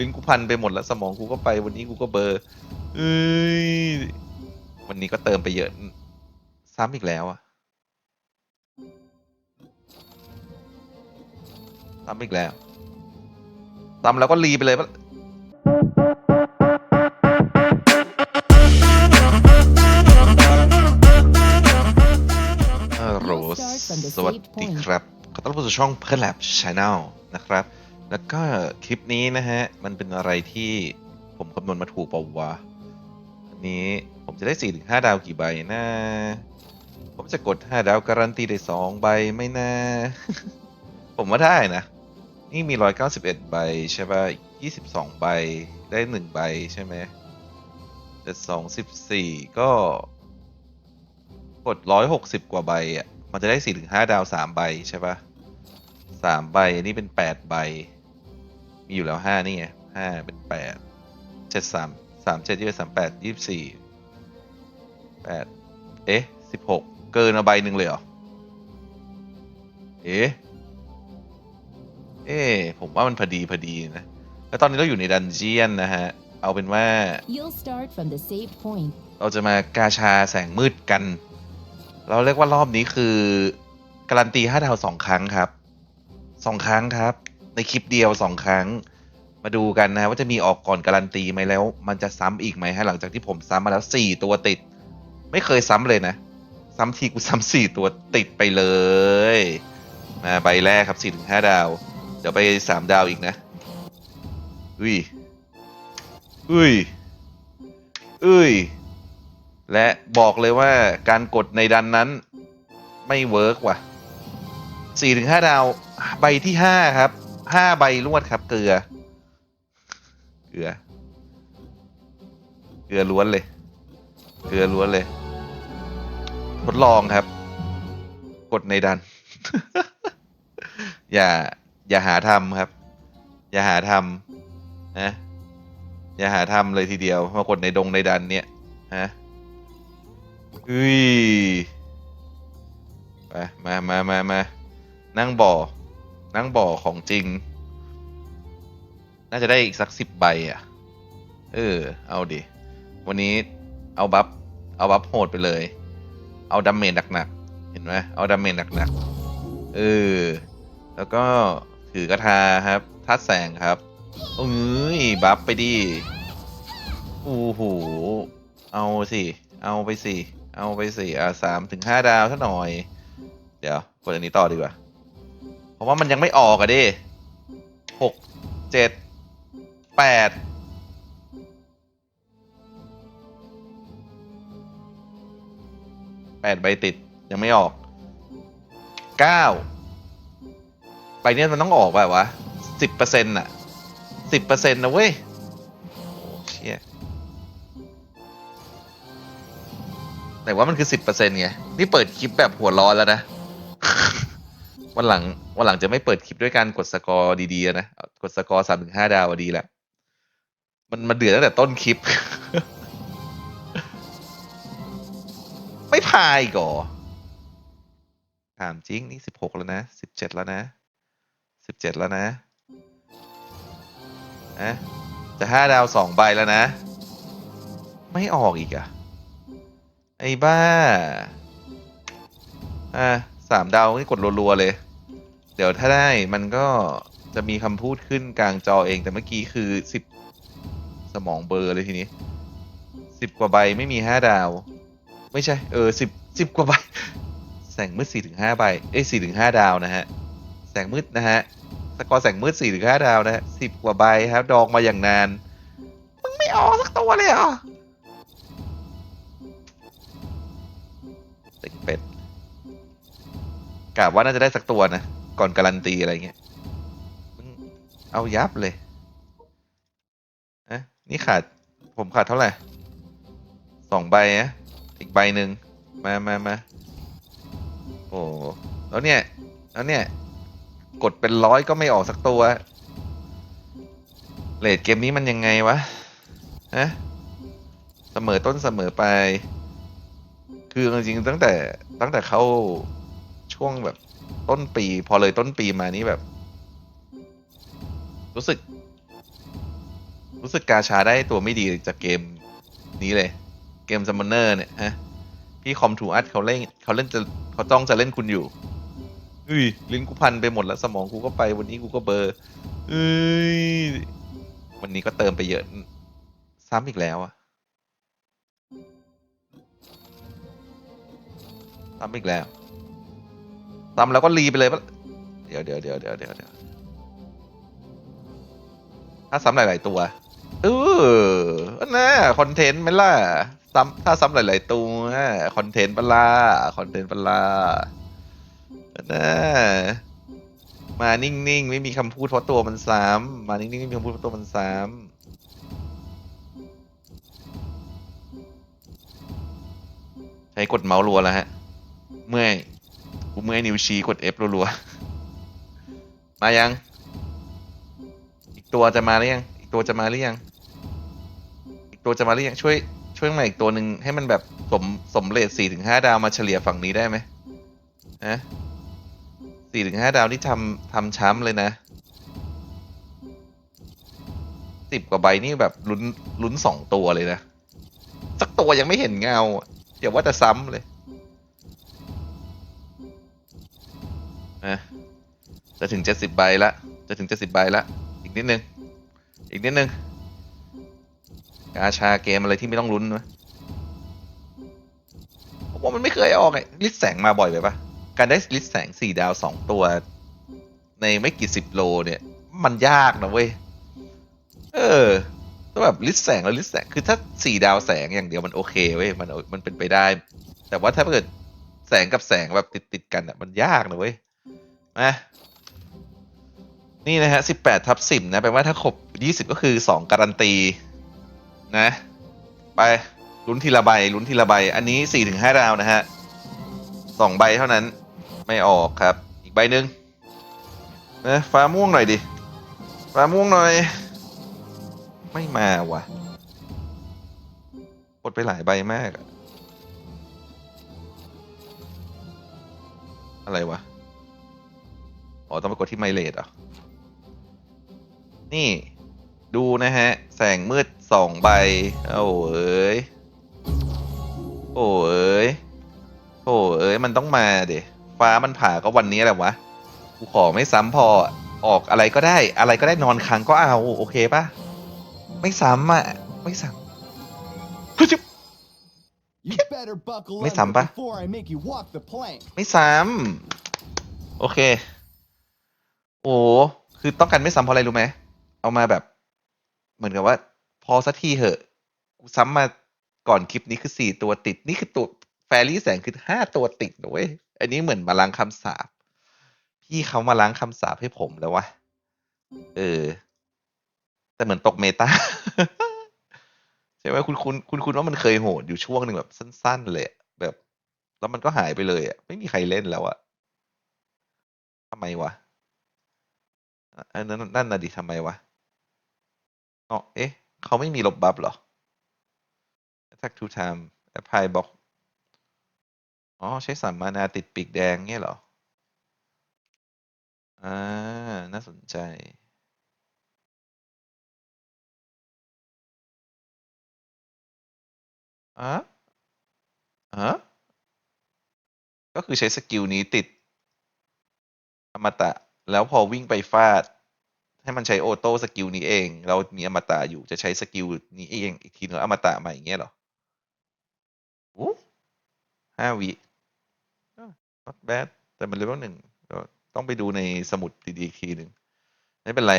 ลิ้นกูพันไปหมดแล้วสมองกูก็ไปวันนี้กูก็เบอร์เอ้ยวันนี้ก็เติมไปเยอะ ซ้ำอีกแล้วอะซ้ำอีกแล้วซ้ำแล้วก็รีไปเลยปะโหลสวัสดีครับ ขอต้อนรับสู่ช่องเพื่อนแลบชาแนลนะครับ แล้วก็คลิปนี้นะฮะ มันเป็นอะไรที่ผมคำนวณมาถูกเปล่าวะอันนี้ผมจะได้4ี่ถึงห้าดาวกี่ใบนะ ผมจะกด 5 ดาวการันตีได้ 2 ใบไม่นะ ผมว่าได้นะ นี่มี 191 ใบใช่ป่ะ 22 ใบได้ 1 ใบใช่ไหมเจ็ดสองสิบสี่ก็ กด 160 กว่าใบอะ มันจะได้4ถึง5ดาว 3 ใบใช่ป่ะสามใบอันนี่เป็น 8 ใบ มีอยู่แล้ว5นี่ไง5เป็น8 7 3 3 7 2 3 8 24 8เอ๊ะ16เกินมาใบหนึ่งเลยเหรอ เอ๊ะเอ๊ะผมว่ามันพอดีพอดีนะ แล้วตอนนี้เราอยู่ในดันเจียนนะฮะ เอาเป็นว่า You'll start from the saved point. เราจะมากาชาแสงมืดกัน เราเรียกว่ารอบนี้คือ การันตีห้าดาวสองครั้งครับสองครั้งครับ ในคลิปเดียวสองครั้ง มาดูกันนะว่าจะมีออกก่อนการันตีไหมแล้ว มันจะซ้ำอีกไหมฮะหลังจากที่ผมซ้ำมาแล้วสี่ตัวติด ไม่เคยซ้ำเลยนะ ซ้ำทีกูซ้ำสี่ตัวติดไปเลยมาใบแรกครับสี่ถึงห้าดาว เดี๋ยวไปสามดาวอีกนะอุ้ยอุ้ยอุ้ยและบอกเลยว่าการกดในดันนั้นไม่เวิร์กว่ะสี่ถึงห้าดาว ใบที่ห้าครับ ห้าใบรวดครับ เกลือ เกลือ เกลือล้วนเลย เกลือล้วนเลย ทดลองครับ กดในดัน อย่า อย่าหาทำครับ อย่าหาทำนะ อย่าหาทำเลยทีเดียว มากดในดงในดันเนี่ย ฮะอุ้ยไปมามามามานั่งบ่อ นั่งบ่อของจริง น่าจะได้อีกสักสิบใบอะ เออ เอาดิ วันนี้เอาบัฟ เอาบัฟโหดไปเลย เอาดาเมจหนักๆ เห็นไหมเอาดาเมจหนักๆ เออ แล้วก็ถือกระทาครับทัดแสงครับโอ้ยบัฟไปดิโอ้โห เอาสิ เอาไปสิ เอาไปสิ อ่าสามถึงห้าดาวสักหน่อย เดี๋ยวกดอันนี้ต่อดีกว่า เพราะว่ามันยังไม่ออกอะดิหกเจ็ดแปดแปดใบติดยังไม่ออกเก้าใบเนี้ยมันต้องออกแบบวะสิบเปอร์เซ็นต์อะสิบเปอร์เซ็นต์นะเว้ยเชี่ยแต่ว่ามันคือสิบเปอร์เซ็นต์ไง นี่เปิดคลิปแบบหัวร้อนแล้วนะ วันหลังวันหลังจะไม่เปิดคลิปด้วยการกดสกอร์ดีๆนะ กดสกอร์สามถึงห้าดาวดีแหละ มันมันเดือดตั้งแต่ต้นคลิป ไม่พายก่อถามจริง นี่สิบหกแล้วนะสิบเจ็ดแล้วนะสิบเจ็ดแล้วนะนะจะห้าดาวสองใบแล้วนะ ไม่ออกอีกอะไอ้บ้า อะสามดาวนี่กดรัวๆเลย เดี๋ยวถ้าได้มันก็จะมีคำพูดขึ้นกลางจอเองแต่เมื่อกี้คือสิบสมองเบอร์เลยทีนี้สิบกว่าใบไม่มีห้าดาว ไม่ใช่ เออสิบสิบกว่าใบ แสงมืดสี่ถึงห้าใบ เอ้ยสี่ถึงห้าดาวนะฮะ แสงมืดนะฮะ สกอร์แสงมืดสี่ถึงห้าดาวนะฮะสิบกว่าใบครับ ดองมาอย่างนาน มึงไม่ออกสักตัวเลยเหรอเต็งเป็ดกะว่าน่าจะได้สักตัวนะ ก่อนการันตีอะไรเงี้ยเอายับเลยอะนี่ขาดผมขาดเท่าไหร่สองใบนะอีกใบหนึ่งมามามาโอ้แล้วเนี่ยแล้วเนี่ย กดเป็นร้อยก็ไม่ออกสักตัวเลดเกมนี้มันยังไงวะฮะเสมอต้นเสมอไป คือจริงๆตั้งแต่ตั้งแต่เข้าช่วงแบบ ต้นปี พอเลยต้นปีมานี้แบบ รู้สึก รู้สึกกาชาได้ตัวไม่ดีจากเกมนี้เลย เกมซัมมอนเนอร์เนี่ยฮะพี่คอมทูอัดเขาเล่นเขาเล่นจะเขาจ้องจะเล่นคุณอยู่เฮ้ยลิ้นกูพันไปหมดแล้วสมองกูก็ไปวันนี้กูก็เบอร์เอ้ยวันนี้ก็เติมไปเยอะ ซ้ำอีกแล้วอะซ้ำอีกแล้ว ซ้ำแล้วก็รีไปเลยปะเดี๋ยวเดี๋ยวเดี๋ยวเดี๋ยวเดี๋ยวเดี๋ยวถ้าซ้ำหลาย ๆ ตัวเออน่าคอนเทนต์ไหมล่ะซ้ำถ้าซ้ำหลาย ๆ ตัวคอนเทนต์ปะล่ะคอนเทนต์ปะล่ะน่ามานิ่ง ๆ ไม่มีคำพูดเพราะตัวมันซ้ำมานิ่ง ๆ ไม่มีคำพูดเพราะตัวมันซ้ำใช้กดเมาส์รัวแล้วฮะ เมื่อย เมื่อยนิ้วชี้กด F รัวๆ มายัง อีกตัวจะมาหรือยัง อีกตัวจะมาหรือยัง อีกตัวจะมาหรือยัง ช่วย ช่วยมาอีกตัวหนึ่งให้มันแบบสมสมเลทสี่ถึงห้าดาวมาเฉลี่ยฝั่งนี้ได้ไหมฮะสี่ถึงห้าดาวนี่ทำทำช้ำเลยนะสิบกว่าใบนี่แบบลุ้นลุ้นสองตัวเลยนะ สักตัวยังไม่เห็นเงาอะอย่าว่าแต่ซ้ำเลย นะจะถึงเจ็ดสิบใบละ จะถึงเจ็ดสิบใบละ อีกนิดนึง อีกนิดนึง กาชาเกมอะไรที่ไม่ต้องลุ้นนะผมว่ามันไม่เคยออกไงลิสแสงมาบ่อยไปปะการได้ลิสแสงสี่ดาวสองตัว ในไม่กี่สิบโลเนี่ย มันยากนะเว้ย เออถ้าแบบลิสแสงแล้วลิสแสง คือถ้าสี่ดาวแสงอย่างเดียวมันโอเคเว้ย มันมันเป็นไปได้ แต่ว่าถ้าเกิดแสงกับแสงแบบติดติดกันอะ มันยากนะเว้ย มานี่นะฮะสิบแปดทับสิบนะแปลว่าถ้าครบยี่สิบก็คือสองการันตี นะ ไปลุ้นทีละใบลุ้นทีละใบ อันนี้สี่ถึงห้าดาวนะฮะสองใบเท่านั้นไม่ออกครับ อีกใบหนึ่งนะฟ้าม่วงหน่อยดิฟ้าม่วงหน่อย ไม่มาว่ะกดไปหลายใบมาก อะอะไรวะ อ๋อ ต้องไปกดที่ไมเลดอะ นี่ดูนะฮะ แสงมืดสองใบ โอ้เอ้ย โอ้เอ้ย โอ้เอ้ย มันต้องมาเดฟ้ามันผ่าก็วันนี้แหละวะ กูขอไม่ซ้ำพอ ออกอะไรก็ได้ อะไรก็ได้นอนค้างก็เอา โอเคปะไม่ซ้ำอะ ไม่ซ้ำเฮ้ย You better buckle Mấy under sắm ba? before I make you walk the plank. ไม่ซ้ำโอเค โอ้คือต้องการไม่ซ้ำเพราะอะไรรู้ไหม เอามาแบบ เหมือนกับว่า พอสักทีเหอะ กูซ้ำมาก่อนคลิปนี้คือสี่ตัวติด นี่คือตัวแฟรี่แสงคือห้าตัวติดนะเว้ย อันนี้เหมือนมาล้างคำสาป พี่เขามาล้างคำสาปให้ผมแล้ววะ เออ แต่เหมือนตกเมตาใช่ไหมคุณคุณคุณคุณว่ามันเคยโหดอยู่ช่วงหนึ่งแบบสั้น ๆ เลยแบบ แล้วมันก็หายไปเลยอะ ไม่มีใครเล่นแล้วอะทำไมวะ อันนั้นนั่นน่ะดิทำไมวะอ๋อเอ๊ะ เขาไม่มีลบบัฟเหรอ attack two time apply box อ๋อ ใช้สามมานาติดปีกแดงเงี้ยเหรอ อ่า น่าสนใจอะอะก็คือใช้สกิลนี้ติด อมตะ แล้วพอวิ่งไปฟาด ให้มันใช้โอโต้สกิลนี้เอง เรามีอมตะอยู่จะใช้สกิลนี้เองอีกทีหนึ่งอมตะใหม่อย่างเงี้ยหรออู้ห้าวิอะ not bad แต่มันเลเวลหนึ่งต้องไปดูในสมุดดีๆอีกทีหนึ่งไม่เป็นไร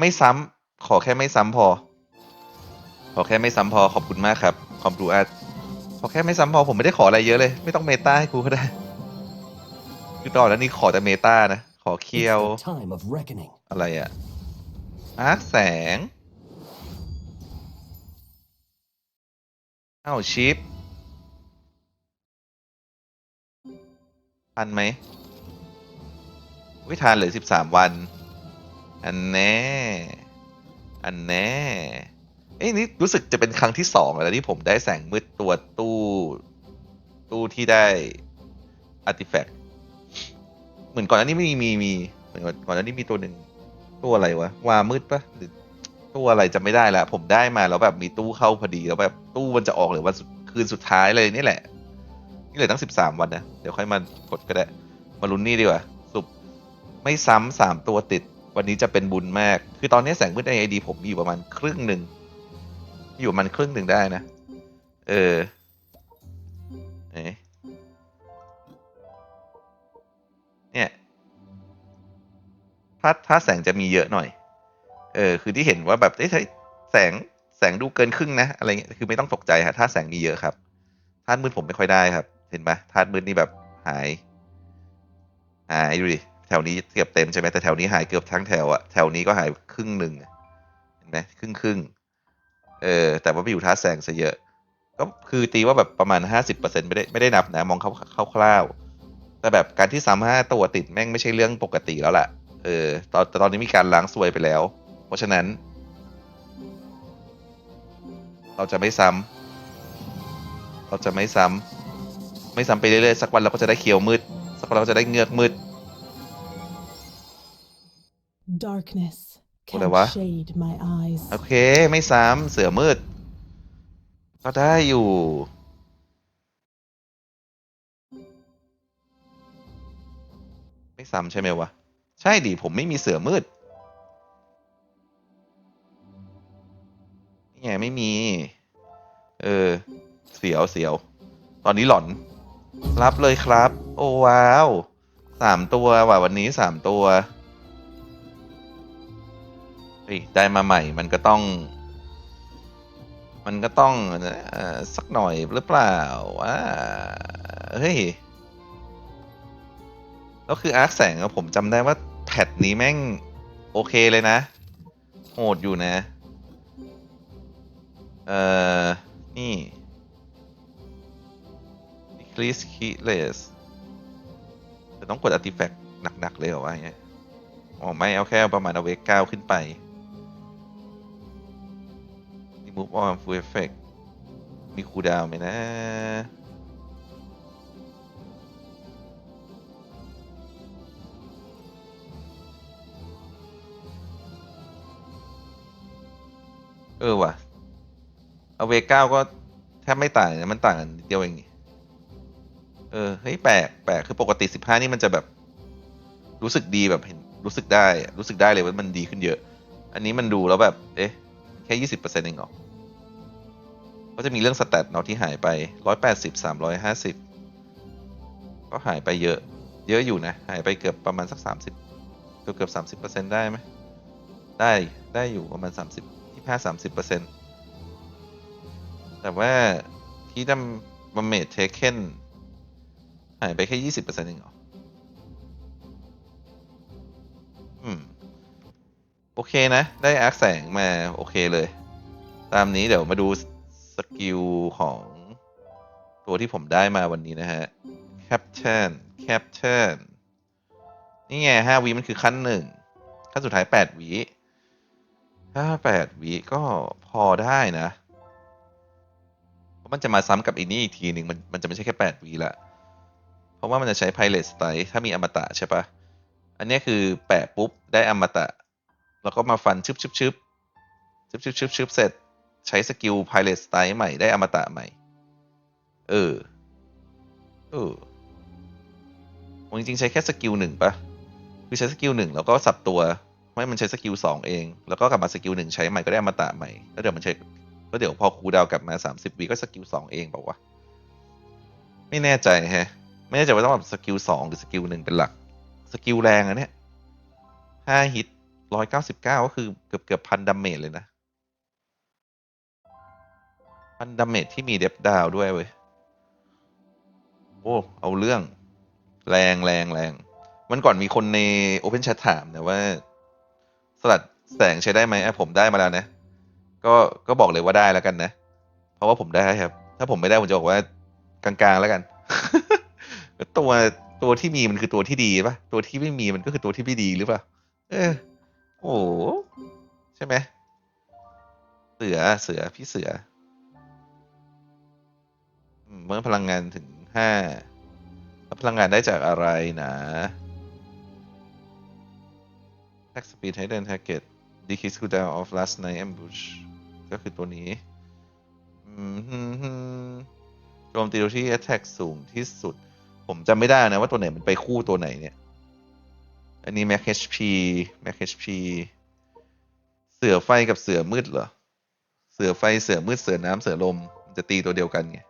ไม่ซ้ำขอแค่ไม่ซ้ำพอ ขอแค่ไม่ซ้ำพอขอบคุณมากครับคอมดูอาร์ตขอแค่ไม่ซ้ำพอผมไม่ได้ขออะไรเยอะเลย ไม่ต้องเมตาให้กูก็ได้ คือตอนนั้นนี่ขอแต่เมตานะ อเคียว It's the time of reckoning. อะไรอะอาร์คแสงอ้าวชิปทันไหมวิทานเหลือสิบสามวัน อันแน่ อันแน่เอ้ยนี่รู้สึกจะเป็นครั้งที่สองแล้วนะที่ผมได้แสงมืดตัวตู้ ตู้ที่ได้อาร์ติแฟกต์ เหมือนก่อนหน้านี้มีมีมีเหมือนก่อนหน้านี้มีตัวหนึ่งตัวอะไรวะวามืดปะหรือตัวอะไรจะไม่ได้ละผมได้มาแล้วแบบมีตู้เข้าพอดีแล้วแบบตู้มันจะออกหรือวันคืนสุดท้ายเลยนี่แหละ นี่เหลือตั้งสิบสามวันนะเดี๋ยวค่อยมากดก็ได้ มาลุ้นนี่ดีกว่าสุบไม่ซ้ำสามตัวติด วันนี้จะเป็นบุญมาก คือตอนนี้แสงมืดในไอดีผมมีอยู่ประมาณครึ่งหนึ่งอยู่มันครึ่งหนึ่งได้นะ เออเอ๊ะ ถ้าถ้าแสงจะมีเยอะหน่อย เออ คือที่เห็นว่าแบบเอ้ยแสงแสงดูเกินครึ่งนะอะไรเงี้ย คือไม่ต้องตกใจฮะถ้าแสงมีเยอะครับธาตุมืดผมไม่ค่อยได้ครับ เห็นไหมธาตุมืดนี่แบบหาย หายดูดิแถวนี้เกือบเต็มใช่ไหมแต่แถวนี้หายเกือบทั้งแถวอะแถวนี้ก็หายครึ่งหนึ่งเห็นไหมครึ่งครึ่งเออ แต่ว่าไปอยู่ท่าตุแสงซะเยอะ ก็คือตีว่าแบบประมาณห้าสิบเปอร์เซ็นไม่ได้ไม่ได้นับนะ มองเข้าคร่าวๆแต่แบบการที่ซ้ำห้าตัวติดแม่งไม่ใช่เรื่องปกติแล้วแหละ เออตอนแต่ตอนนี้มีการล้างซวยไปแล้ว เพราะฉะนั้น เราจะไม่ซ้ำเราจะไม่ซ้ำไม่ซ้ำไปเรื่อยๆสักวันเราก็จะได้เขียวมืด สักวันเราก็จะได้เงือกมืด Darkness What can the- shade my eyes. โอเค ไม่ซ้ำเสือมืด ก็ได้อยู่ ไม่ซ้ำใช่ไหมวะ ใช่ดิผมไม่มีเสือมืดนี่ไงไม่มี เออ เสียวเสียว ตอนนี้หลอน รับเลยครับ โอ้ว้าวสามตัวว่ะวันนี้สามตัวเฮ้ยได้มาใหม่มันก็ต้อง มันก็ต้องเอ่อสักหน่อยหรือเปล่าว่าเฮ้ยแล้วคืออาร์คแสงผมจำได้ว่า แพทนี้แม่ง โอเคเลยนะ โหดอยู่นะ เอ่อ นี่ decrease keyless แต่ต้องกด artifact หนัก ๆ เลยเหรอวะเงี้ยอ๋อ ไม่เอาแค่ประมาณเอาเวก้าขึ้นไป remove all full effect มีคูดาวไหมนะ ออว่ะเอาเวก้าก็แทบไม่ต่างมันต่างกันเดียวเองเออเฮ้ยแปลกแปลกคือปกติสิบห้านี่มันจะแบบ รู้สึกดีแบบเห็นรู้สึกได้ รู้สึกได้เลยว่ามันดีขึ้นเยอะ อันนี้มันดูแล้วแบบ เอ๊ะ แค่ยี่สิบเปอร์เซ็นต์เองเหรอก็จะมีเรื่องสแตทเนาะที่หายไปร้อยแปดสิบสามร้อยห้าสิบก็หายไปเยอะ เยอะอยู่นะ หายไปเกือบประมาณสักสามสิบเกือบเกือบสามสิบเปอร์เซ็นต์ได้ไหมได้ได้อยู่ประมาณสามสิบ ที่าสามสิบเปอร์เซ็นแต่ว่าที่ดัมบัมเมดเทคเคนหายไปแค่ยี่สิบเปอร์เซ็นต์เองเหรอ อืม โอเคนะ ได้อาร์คแสงมา โอเคเลย ตามนี้เดี๋ยวมาดูสกิลของตัวที่ผมได้มาวันนี้นะฮะ Captain Captain นี่ไงห้าวิมันคือขั้นหนึ่งขั้นสุดท้ายแปดวิ ถ้าแปดวิก็พอได้นะ เพราะมันจะมาซ้ำกับอีนี่อีกทีหนึ่งมันมันจะไม่ใช่แค่แปดวิละ เพราะว่ามันจะใช้ Pilot Strike ถ้ามีอมตะใช่ปะอันเนี้ยคือแปะปุ๊บได้อมตะ แล้วก็มาฟันชึบชึบชึบชึบชึบชึบชึบเสร็จใช้สกิล Pilot Strike ใหม่ได้อมตะใหม่ เออ เออจริงๆใช้แค่สกิลหนึ่งปะคือใช้สกิลหนึ่งแล้วก็สับตัว ไม่มันใช้สกิลสองเอง แล้วก็กลับมาสกิลหนึ่งใช้ใหม่ก็ได้อมตะใหม่ แล้วเดี๋ยวมันใช้แล้วเดี๋ยวพอคูดาวกลับมาสามสิบวิก็สกิลสองเองเปล่าวะ ไม่แน่ใจแฮะ ไม่แน่ใจว่าต้องแบบสกิลสองหรือสกิลหนึ่งเป็นหลัก สกิลแรงอะเนี่ยห้าฮิตร้อยเก้าสิบเก้าก็คือเกือบเกือบพันดาเมจเลยนะ พันดาเมจที่มีเดฟดาวด้วยเว้ย โอ้ เอาเรื่อง แรงแรงแรงวันก่อนมีคนใน Open Chat ถามนะว่า สลัดแสงใช้ได้ไหมอะผมได้มาแล้วนะ ก็ก็บอกเลยว่าได้แล้วกันนะ เพราะว่าผมได้ครับ ถ้าผมไม่ได้ผมจะบอกว่ากลางๆแล้วกัน ตัวตัวที่มีมันคือตัวที่ดีปะตัวที่ไม่มีมันก็คือตัวที่ไม่ดีหรือเปล่าเออโอ้ใช่ไหมเสือเสือพี่เสือเมื่อพลังงานถึงห้าพลังงานได้จากอะไรนะ Attack Speed Hidden Target decrease cooldown of last night ambush ก็คือตัวนี้อืมฮึ่มฮึ่มโจมตีโดยที่ attack สูงที่สุด ผมจำไม่ได้นะว่าตัวไหนมันไปคู่ตัวไหนเนี่ย อันนี้ max HP max HP เสือไฟกับเสือมืดเหรอ เสือไฟเสือมืดเสือน้ำเสือลม มันจะตีตัวเดียวกันไง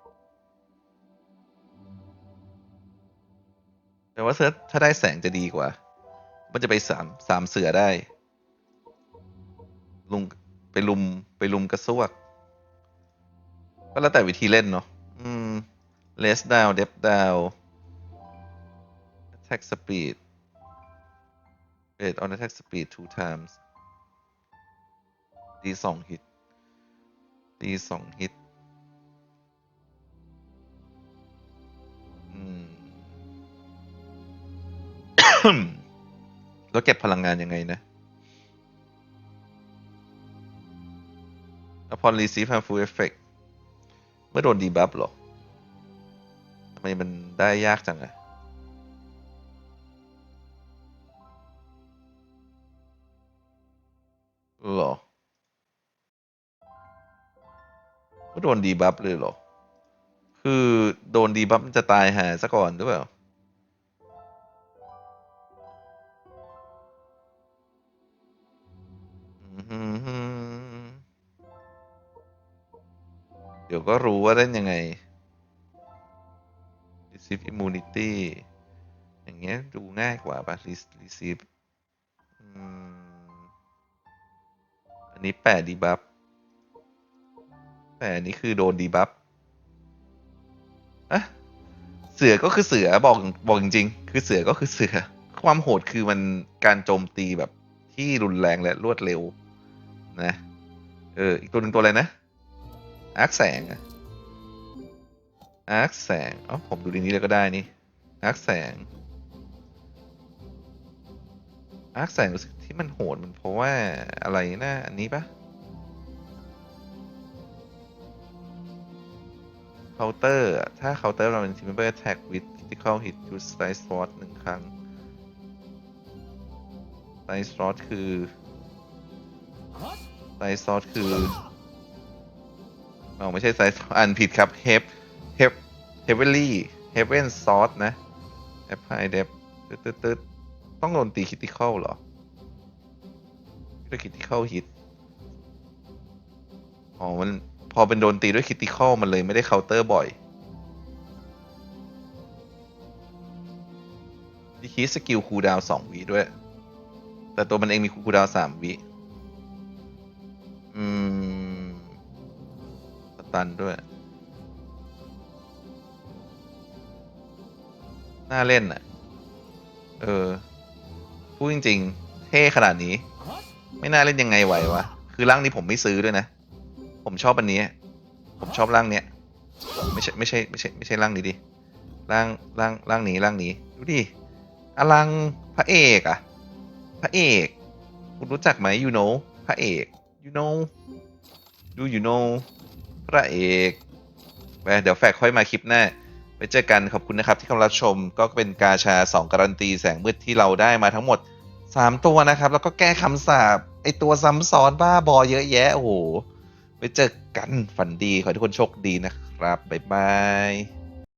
แต่ว่าเสือถ้าได้แสงจะดีกว่า มันจะไปสามสามเสือได้ ลุมไปลุมไปลุมกระซวก ก็แล้วแต่วิธีเล่นเนาะอืม less down depth down attack speed based on attack speed two times ตีสองฮิตตีสองฮิตอืม แล้วเก็บพลังงานยังไงนะ upon receive harmful effect เมื่อโดนดีบัฟหรอทำไมมันได้ยากจังอะหรอก็โดนดีบัฟเลยเหรอ คือโดนดีบัฟมันจะตายหาซะก่อนหรือเปล่า เดี๋ยวก็รู้ว่าเล่นยังไง receive immunity อย่างเงี้ยดูง่ายกว่าปะ receive อันนี้แปะดีบัฟแต่อันนี้คือโดนดีบัฟอะเสือก็คือเสือบอกบอกจริงๆ คือเสือก็คือเสือ ความโหดคือมันการโจมตีแบบที่รุนแรงและรวดเร็ว นะ เออ อีกตัวหนึ่งตัวอะไรนะ อาร์คแสงอะอาร์คแสงอ๋อผมดูดีนี้เลยก็ได้นี่อาร์คแสงอาร์คแสงรู้สึกที่มันโหดมันเพราะว่าอะไรนะอันนี้ปะเคาน์เตอร์ถ้าเคาน์เตอร์เราเป็น Timber Attack with Critical Hit use Slice Sword หนึ่งครั้ง Slice Sword คือไซซอสคือ เอาไม่ใช่ไซซอสอ่านผิดครับเฮฟเฮฟเฮเวลี่เฮเวนซอสนะแอปพลายเดฟตึ๊ดตึ๊ดตึ๊ดต้องโดนตีคิติเคอลเหรอด้วยคิติเคอลฮิตอ๋อ มันพอเป็นโดนตีด้วยคิติเคอลมันเลยไม่ได้เคาน์เตอร์บ่อยดีคีสกิลคูดาวสองวิด้วย แต่ตัวมันเองมีคูดาวสามวิ อืม ตันด้วย น่าเล่นอะ เออ พูดจริง ๆ เท่ขนาดนี้ ไม่น่าเล่นยังไงไหววะ คือร่างนี้ผมไม่ซื้อด้วยนะ ผมชอบอันนี้ ผมชอบร่างเนี้ย ไม่ใช่ไม่ใช่ไม่ใช่ไม่ใช่ร่างนี้ดิ ร่างร่างร่างนี้ร่างนี้ ดูดิ อลังพระเอกอะพระเอก คุณรู้จักไหม you know พระเอก you know do you know พระเอกไปเดี๋ยวแฟกค่อยมาคลิปหน้าไปเจอกันขอบคุณนะครับที่เข้ารับชมก็เป็นกาชา 2 การันตีแสงมืดที่เราได้มาทั้งหมด 3 ตัวนะครับ แล้วก็แก้คำสาปไอตัวซ้ำซ้อนบ้าบอเยอะแยะโอ้โหไปเจอกันฝันดีขอให้ทุกคนโชคดีนะครับบ๊ายบาย